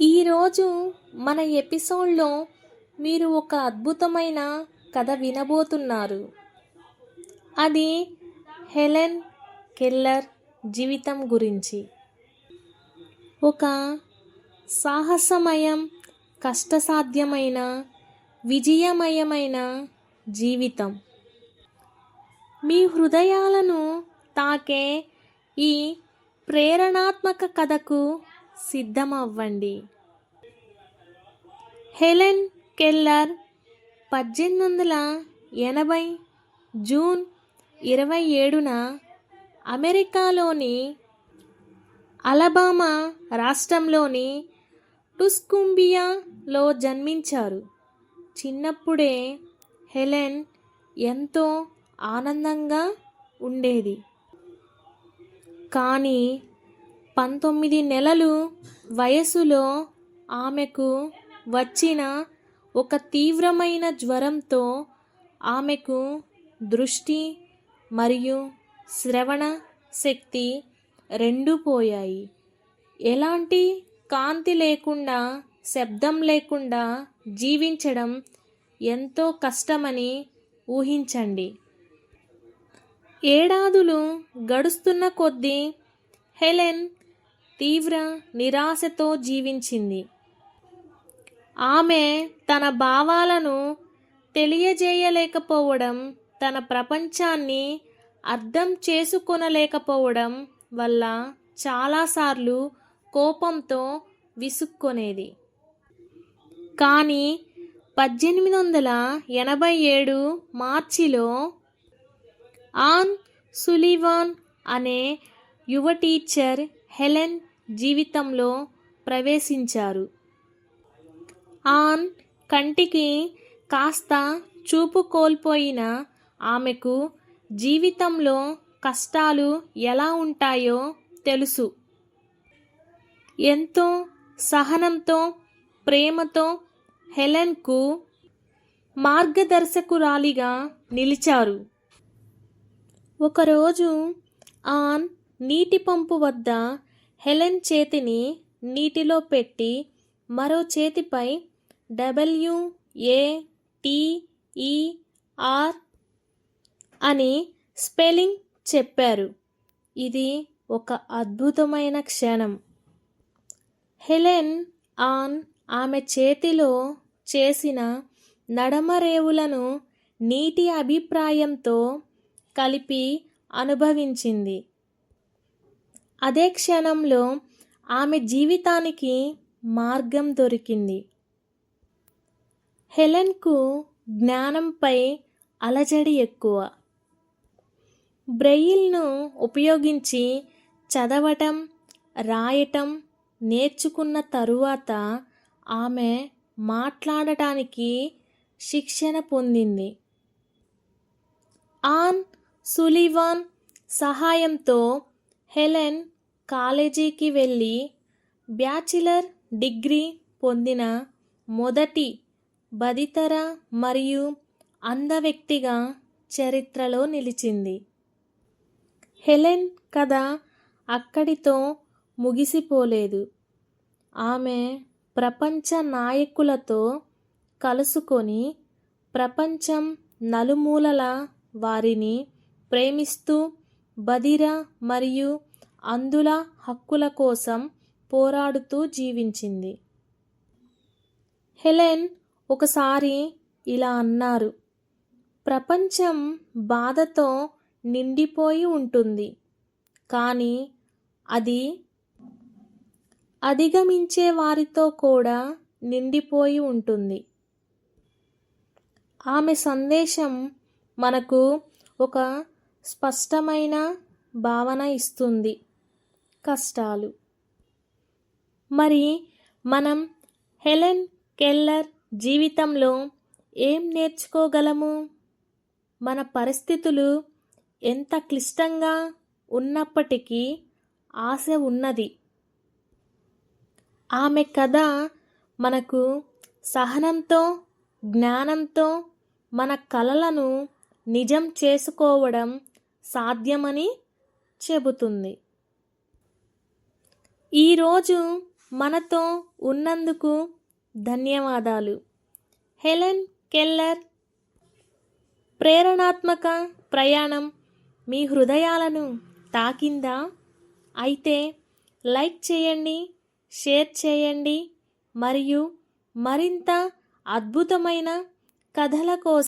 ఈరోజు మన ఎపిసోడ్లో మీరు ఒక అద్భుతమైన కథ వినబోతున్నారు. అది హెలెన్ కెల్లర్ జీవితం గురించి. ఒక సాహసమయం కష్టసాధ్యమైన విజయమయమైన జీవితం. మీ హృదయాలను తాకే ఈ ప్రేరణాత్మక కథకు సిద్ధమవ్వండి. హెలెన్ కెల్లర్ పద్దెనిమిది వందల ఎనభై జూన్ ఇరవై ఏడున అమెరికాలోని అలబామా రాష్ట్రంలోని టుస్కుంబియాలో జన్మించారు. చిన్నప్పుడే హెలెన్ ఎంతో ఆనందంగా ఉండేది. కానీ పంతొమ్మిది నెలలు వయసులో ఆమెకు వచ్చిన ఒక తీవ్రమైన జ్వరంతో ఆమెకు దృష్టి మరియు శ్రవణ శక్తి రెండు పోయాయి. ఎలాంటి కాంతి లేకుండా శబ్దం లేకుండా జీవించడం ఎంతో కష్టమని ఊహించండి. ఏడాదులు గడుస్తున్న కొద్దీ హెలెన్ తీవ్ర నిరాశతో జీవించింది. ఆమె తన భావాలను తెలియజేయలేకపోవడం తన ప్రపంచాన్ని అర్థం చేసుకొనలేకపోవడం వల్ల చాలాసార్లు కోపంతో విసుక్కొనేది. కానీ పద్దెనిమిది వందల ఎనభై ఏడు మార్చిలో ఆన్ సులివాన్ అనే యువ టీచర్ హెలెన్ జీవితంలో ప్రవేశించారు. ఆన్ కంటికి కాస్త చూపు కోల్పోయిన ఆమెకు జీవితంలో కష్టాలు ఎలా ఉంటాయో తెలుసు. ఎంతో సహనంతో ప్రేమతో హెలెన్కు మార్గదర్శకురాలిగా నిలిచారు. ఒకరోజు ఆన్ నీటి పంపు వద్ద హెలెన్ చేతిని నీటిలో పెట్టి మరో చేతిపై W A T E R అని స్పెల్లింగ్ చెప్పారు. ఇది ఒక అద్భుతమైన క్షణం. హెలెన్ ఆన్ ఆమె చేతిలో చేసిన నడమరేవులను నీటి అభిప్రాయంతో కలిపి అనుభవించింది. అదే క్షణంలో ఆమె జీవితానికి మార్గం దొరికింది. హెలెన్కు జ్ఞానంపై అలజడి ఎక్కువ. బ్రెయిల్ను ఉపయోగించి చదవటం రాయటం నేర్చుకున్న తరువాత ఆమె మాట్లాడటానికి శిక్షణ పొందింది. ఆన్ సులివాన్ సహాయంతో హెలెన్ కాలేజీకి వెళ్ళి బ్యాచిలర్ డిగ్రీ పొందిన మొదటి బదితర మరియు అంధ వ్యక్తిగా చరిత్రలో నిలిచింది. హెలెన్ కథ అక్కడితో ముగిసిపోలేదు. ఆమె ప్రపంచ నాయకులతో కలుసుకొని ప్రపంచం నలుమూలల వారిని ప్రేమిస్తూ బదిర మరియు అందుల హక్కుల కోసం పోరాడుతూ జీవించింది. హెలెన్ ఒకసారి ఇలా అన్నారు ప్రపంచం బాధతో నిండిపోయి ఉంటుంది కానీ అది అధిగమించే వారితో కూడా నిండిపోయి ఉంటుంది. ఆమె సందేశం మనకు ఒక స్పష్టమైన భావన ఇస్తుంది. కష్టాలు. మరి మనం హెలెన్ కెల్లర్ జీవితంలో ఏం నేర్చుకోగలము? మన పరిస్థితులు ఎంత క్లిష్టంగా ఉన్నప్పటికీ ఆశ ఉన్నది. ఆమె కథ మనకు సహనంతో జ్ఞానంతో మన కలలను నిజం చేసుకోవడం సాధ్యమని చెబుతుంది. ఈరోజు మనతో ఉన్నందుకు ధన్యవాదాలు. Helen Keller. ప్రేరణాత్మక ప్రయాణం మీ హృదయాలను తాకిందా? అయితే లైక్ చేయండి షేర్ చేయండి మరియు మరింత అద్భుతమైన కథల కోసం